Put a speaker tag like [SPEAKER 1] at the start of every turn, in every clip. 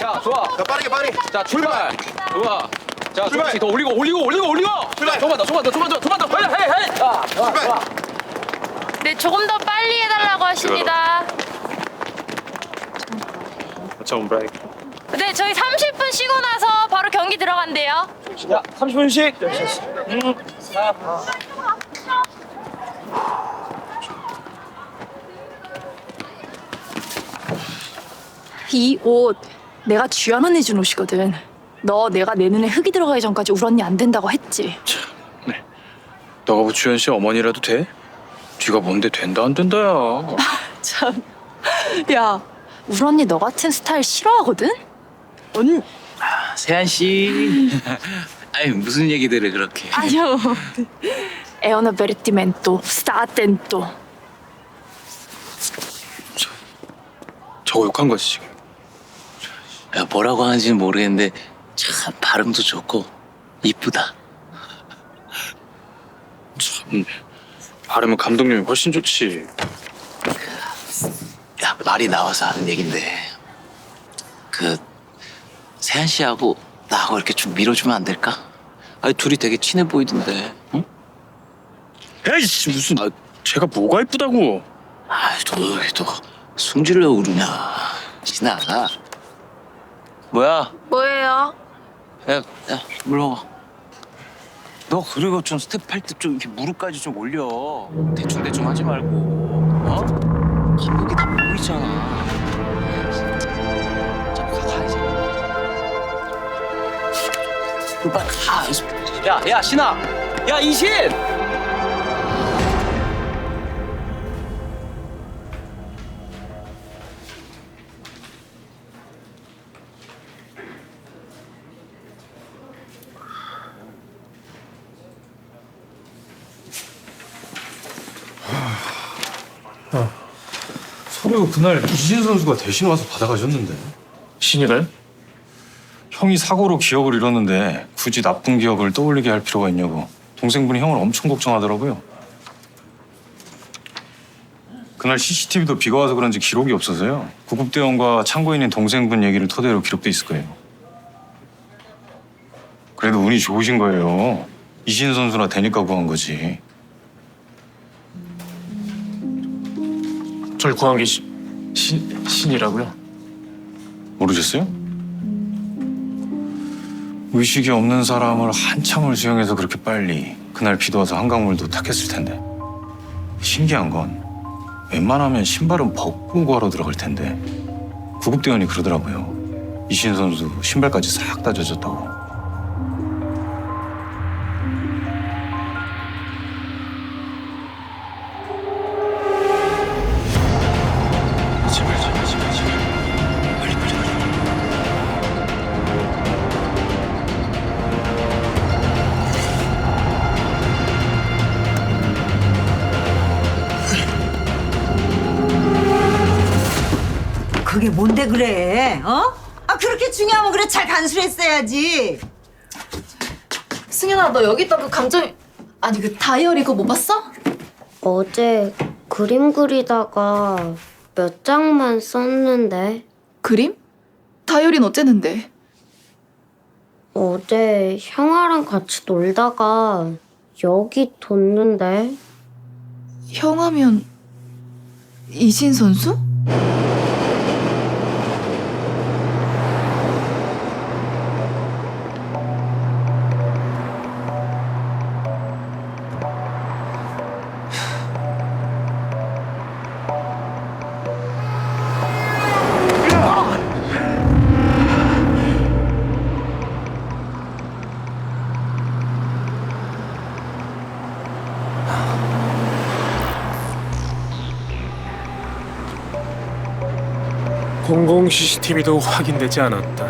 [SPEAKER 1] 자, 좋아.
[SPEAKER 2] 자 빠르게 빠르게.
[SPEAKER 1] 자, 출발. 좋아. 자,
[SPEAKER 2] 출발.
[SPEAKER 1] 더 올리고, 올리고, 올리고, 올리고.
[SPEAKER 2] 출발.
[SPEAKER 1] 조금만 더, 조금만 더, 조금만 더, 조금만 더. 헤이, 헤이, 헤이. 자, 좋아,
[SPEAKER 2] 출발.
[SPEAKER 1] 좋아.
[SPEAKER 3] 네, 조금 더 빨리 해달라고 하십니다.
[SPEAKER 4] 좀 브레이크.
[SPEAKER 3] 네, 저희 30분 쉬고 나서 바로 경기 들어간대요.
[SPEAKER 1] 야, 30분씩.
[SPEAKER 5] 이옷 내가 쥐야만 해준 옷이거든. 너 내가 내 눈에 흙이 들어가기 전까지 울었니 안 된다고 했지.
[SPEAKER 1] 너가 뭐 주현 씨 어머니라도 돼? 쥐가 뭔데 된다 안 된다야.
[SPEAKER 5] 참. 야, 우리 언니 너 같은 스타일 싫어하거든? 언
[SPEAKER 6] 세한 씨. 아니 무슨 얘기들을 그렇게.
[SPEAKER 5] 아니요. 에어나 베르티멘토 스타텐토.
[SPEAKER 1] 저거 욕한 거지 지금.
[SPEAKER 6] 야, 뭐라고 하는지는 모르겠는데 참 발음도 좋고 이쁘다.
[SPEAKER 1] 참 발음은 감독님이 훨씬 좋지.
[SPEAKER 6] 야 말이 나와서 하는 얘긴데 그 세한 씨하고 나하고 이렇게 좀 밀어주면 안 될까? 아니 둘이 되게 친해 보이던데. 응?
[SPEAKER 1] 에이씨 무슨 아, 제가 뭐가 이쁘다고?
[SPEAKER 6] 아또 숨지려고 그러냐? 신아. 뭐야?
[SPEAKER 3] 뭐예요?
[SPEAKER 6] 야, 야, 물 먹어. 너 그리고 좀 스텝 할 때 좀 이렇게 무릎까지 좀 올려. 대충 대충 하지 말고. 어? 감독이 다 보고 있잖아. 자, 가, 가야지. 너 빨리 가. 야, 야, 신아. 야, 이신.
[SPEAKER 7] 서류 그날 이진 선수가 대신 와서 받아가셨는데
[SPEAKER 4] 신이래?
[SPEAKER 7] 형이 사고로 기억을 잃었는데 굳이 나쁜 기억을 떠올리게 할 필요가 있냐고 동생분이 형을 엄청 걱정하더라고요. 그날 CCTV도 비가 와서 그런지 기록이 없어서요. 구급대원과 참고인인 동생분 얘기를 토대로 기록돼 있을 거예요. 그래도 운이 좋으신 거예요. 이신 선수나 되니까 구한 거지.
[SPEAKER 4] 절 구한 게 시, 신, 신이라고요?
[SPEAKER 7] 모르셨어요? 의식이 없는 사람을 한참을 수영해서 그렇게 빨리 그날 비도 와서 한강물도 탁했을 텐데 신기한 건 웬만하면 신발은 벗고 구하러 들어갈 텐데 구급대원이 그러더라고요 이신 선수 신발까지 싹 다 젖었다고
[SPEAKER 8] 그게 뭔데 그래? 어? 아 그렇게 중요하면 그래 잘 간수했어야지.
[SPEAKER 5] 승현아 너 여기 있던 그 감정 아니 그 다이어리 그거 못 봤어?
[SPEAKER 9] 어제 그림 그리다가 몇 장만 썼는데
[SPEAKER 5] 그림? 다이어리는 어쨌는데?
[SPEAKER 9] 어제 형아랑 같이 놀다가 여기 뒀는데
[SPEAKER 5] 형하면 이신 선수?
[SPEAKER 4] 공공 CCTV도 확인되지 않았다.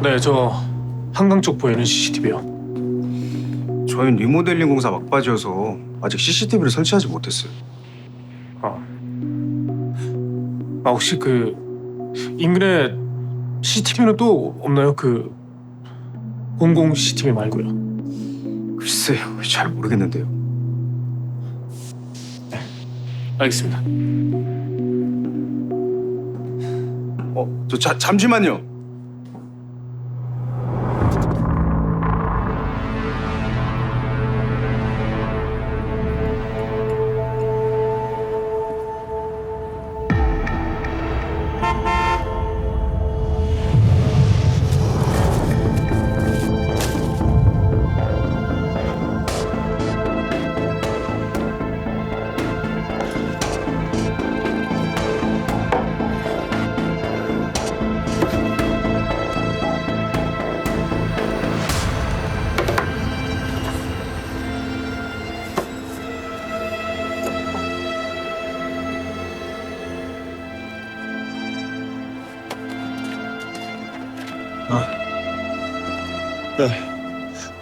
[SPEAKER 4] 네, 저 한강 쪽 보이는 CCTV요.
[SPEAKER 2] 저희는 리모델링 공사 막바지여서 아직 CCTV를 설치하지 못했어요.
[SPEAKER 4] 아. 아 혹시 그 인근에 CCTV는 또 없나요? 그 공공 CCTV 말고요.
[SPEAKER 2] 글쎄요, 잘 모르겠는데요.
[SPEAKER 4] 알겠습니다.
[SPEAKER 2] 어, 저 자, 잠시만요.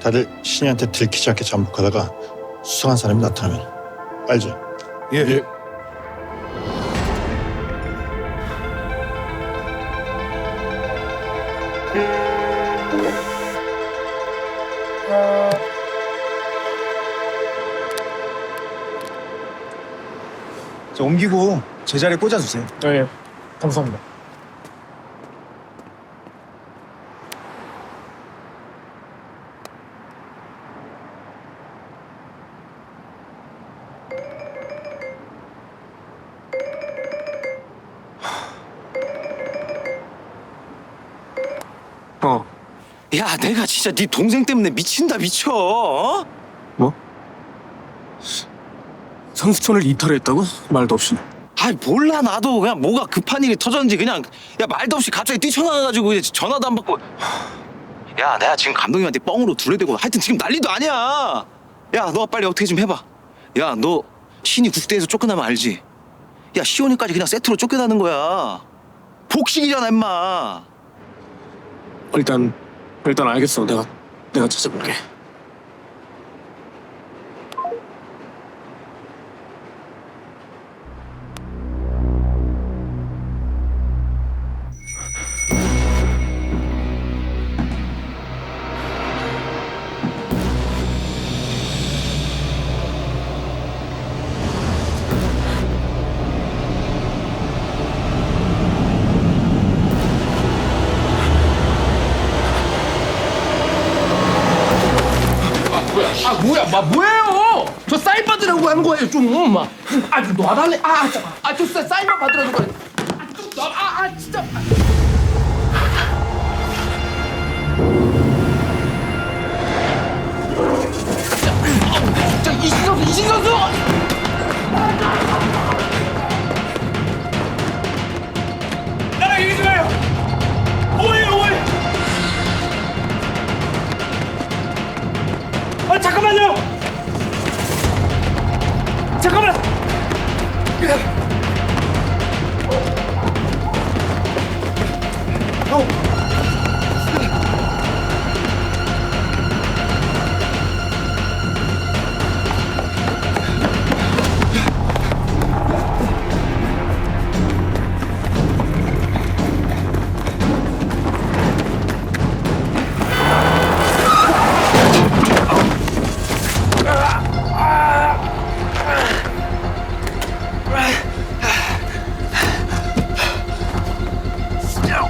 [SPEAKER 10] 다들 신이한테 들키지 않게 잠복하다가 수상한 사람이 나타나면 알죠? 예.
[SPEAKER 2] 저 옮기고 제자리에 꽂아주세요.
[SPEAKER 4] 네, 감사합니다. 어,
[SPEAKER 11] 야 내가 진짜 네 동생 때문에 미친다 미쳐. 어?
[SPEAKER 4] 선수촌을 이탈했다고? 말도 없이.
[SPEAKER 11] 아이 몰라 나도. 그냥 뭐가 급한 일이 터졌는지 그냥 야 말도 없이 갑자기 뛰쳐나가가지고 이제 전화도 안 받고. 야 내가 지금 감독님한테 뻥으로 둘레대고 하여튼 지금 난리도 아니야. 야 너 빨리 어떻게 좀 해봐. 야 너 신이 국대에서 쫓겨나면 알지? 야 시온이까지 그냥 세트로 쫓겨나는 거야. 복식이잖아 임마
[SPEAKER 4] 일단 일단 알겠어. 내가 내가 찾아볼게.
[SPEAKER 12] 뭐야 마 뭐예요? 저 사인 받으라고 하는 거예요 좀아좀 놔달래. 아 잠깐 아저 사인만 받으라는 거예요 아좀 놔 아 아, 진짜. 저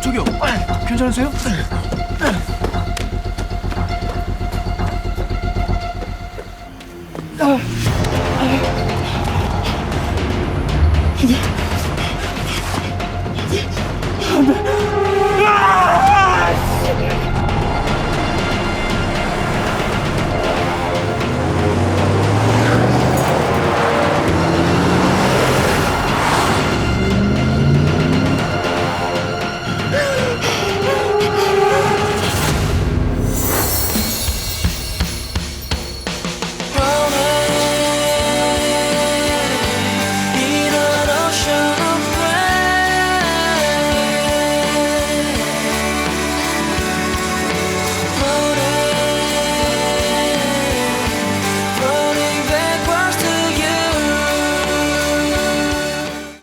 [SPEAKER 12] 저기요, 아, 괜찮으세요?